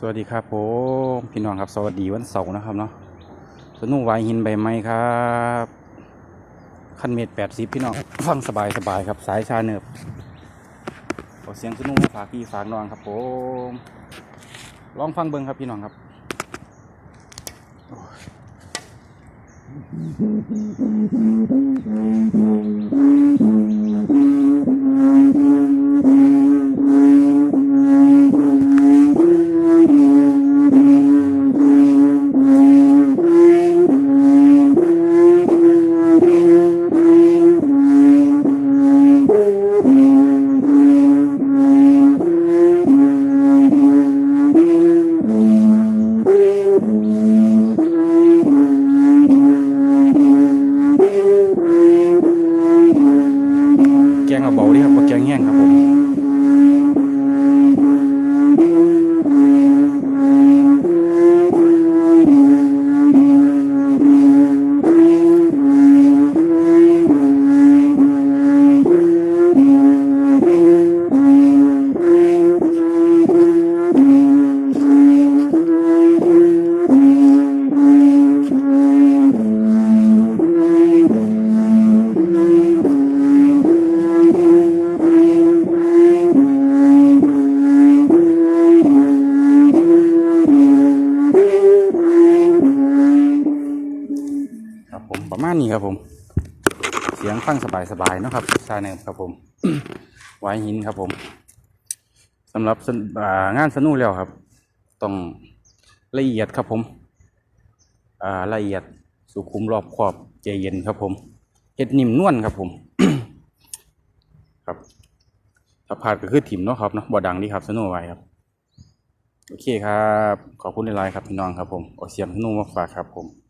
สวัสดีครับผมพี่น้องครับ สวัสดีวันเสาร์นะครับเนาะสนุกวายหินใบไม้ครับคันเมตรแปดสิบพี่น้องฟังสบายสบายครับสายชาเนิบเอเสียงสนุกฝากพี่ฝากน้องครับผมลองฟังเบิ้งครับพี่น้องครับโอ้ ครับเอาเบาดีครับว่าแกงแห้งครับผม ประมาณนี้ครับผม เสียงฟังสบายสบายๆเนาะครับชาเนิบครับผมวายหินครับผมสำหรับสนอ่างานสนุกแล้วครับ ต้องละเอียดครับผมอ่าละเอียดสุขุมรอบขอบใจเย็นครับผมเฮ็ดนิ่มนวลครับผม ครับถ้าพลาดก็คือถิ่มเนาะครับเนาะบ่ดังดีครับสนุกไว้ครับโอเคครับ ขอบคุณในไลน์ครับพี่น้องครับผมเอาเสียงสนุกมาฝากครับผม